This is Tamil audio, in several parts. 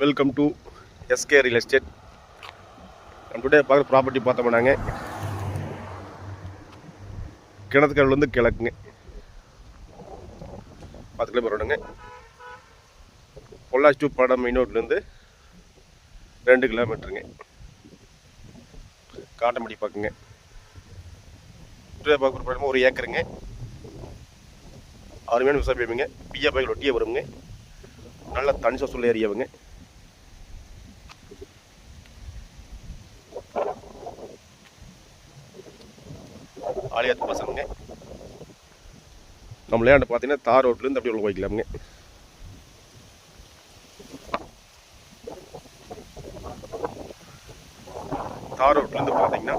Welcome to SK real estate நம்ம டுடே பார்க்குற ப்ராப்பர்ட்டி பார்த்தோம் நாங்கள் கிணத்துக்கடவுலேருந்து கிழக்குங்க. பத்து கிலோமீட்டர் வருங்க பொள்ளாச்சி டு படம் மெயின்ரோட்லேருந்து ரெண்டு கிலோமீட்டருங்க. காட்டமடி பார்க்குங்க டுடே பார்க்குற படம் ஒரு ஏக்கருங்க. அருமையான விவசாயம் பேமிங்க பிஏ பைக்கில் ஒட்டியே வருங்க. நல்ல தனி சொல் ஏரியாவுங்க. ஆலியாத்து பசங்க நம்ம லேண்ட் பார்த்தீங்கன்னா தார் ரோட்லேருந்து அப்படியே உள்ள போய்க்கலாமுங்க. தார் ரோட்லேருந்து பார்த்தீங்கன்னா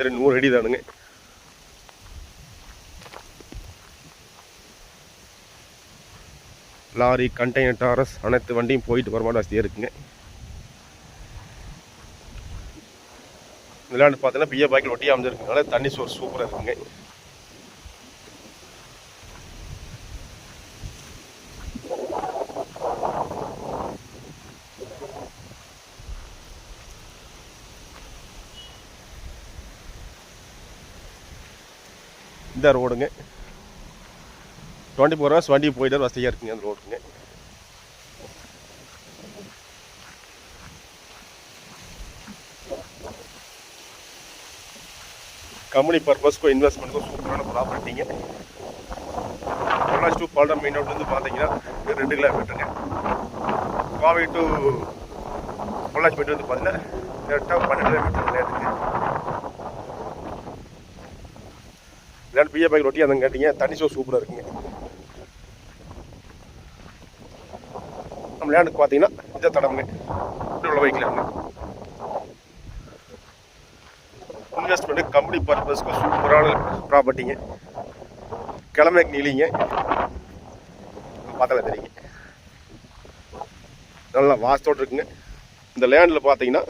ஒரு நூறு அடி தானுங்க. லாரி கண்டெய்னர் டாரஸ் அனைத்து வண்டியும் போயிட்டு வர மாதிரி வசதியாக இருக்குங்க. நிலாண்டு பார்த்தீங்கன்னா பிஏ பாக்கில் ஒட்டி அமைஞ்சிருக்கனால தண்ணி சோர் சூப்பராக இருக்குங்க. இந்த ரோடுங்க. டுவெண்ட்டி ஃபோர் ஹவர்ஸ் வண்டி போயிட்டு வசதியாக இருக்குங்க அந்த ரோடுங்க. கம்பெனி பர்பஸ்க்கும் இன்வெஸ்ட்மெண்ட்க்கும் சூப்பரான ப்ராப்பர்ட்டிங்க பொள்ளாச்சி டூ பால்டா மெயின் ரோட்லேருந்து பார்த்தீங்கன்னா ரெண்டு கிலோமீட்டருங்க கோவை டு பொள்ளாச்சி போயிட்டு வந்து பார்த்தீங்கன்னா கரெக்டாக பன்னெண்டு கிலோமீட்டர் நேரத்துக்கு லேண்ட் பிஏ பைக் ரொட்டி அதை கேட்டீங்க. தண்ணி ஷோ சூப்பராக இருக்குங்க. நம்ம லேண்டுக்கு பார்த்தீங்கன்னா இந்த தடம்ங்க. இப்படி உள்ள இருக்குங்க இன்வெஸ்ட்மெண்ட்டு கம்பெனி பர்பஸ்க்கு சூப்பரான ப்ராப்பர்ட்டிங்க கிழமைக்கு நீலிங்க பார்த்தால தெரியுங்க. நல்லா வாஸ்தோடு இருக்குங்க. இந்த லேண்டில் பார்த்தீங்கன்னா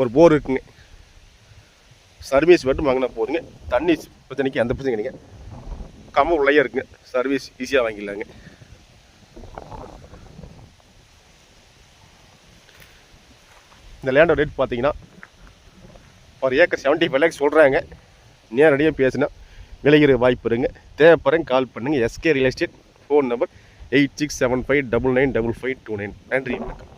ஒரு போர் இருக்குங்க. சர்வீஸ் மட்டும் வாங்கினா போதுங்க. தண்ணி பிரச்சனைக்கு எந்த பிரச்சனை இல்லைங்க கம்ம உள்ளே இருக்குங்க. சர்வீஸ் ஈஸியாக வாங்கிடலாங்க. இந்த லேண்டோட ரேட் பார்த்தீங்கன்னா ஒரு ஏக்கர் செவன்ட்டி ஃபைவ் லேக்ஸ் சொல்கிறாங்க நேரடியாக பேசினா விளைகிற வாய்ப்பு இருங்க. தேவைப்படுறேன் கால் பண்ணுங்கள் SK real estate phone number eight six seven five double nine double five two nine நன்றி வணக்கம்.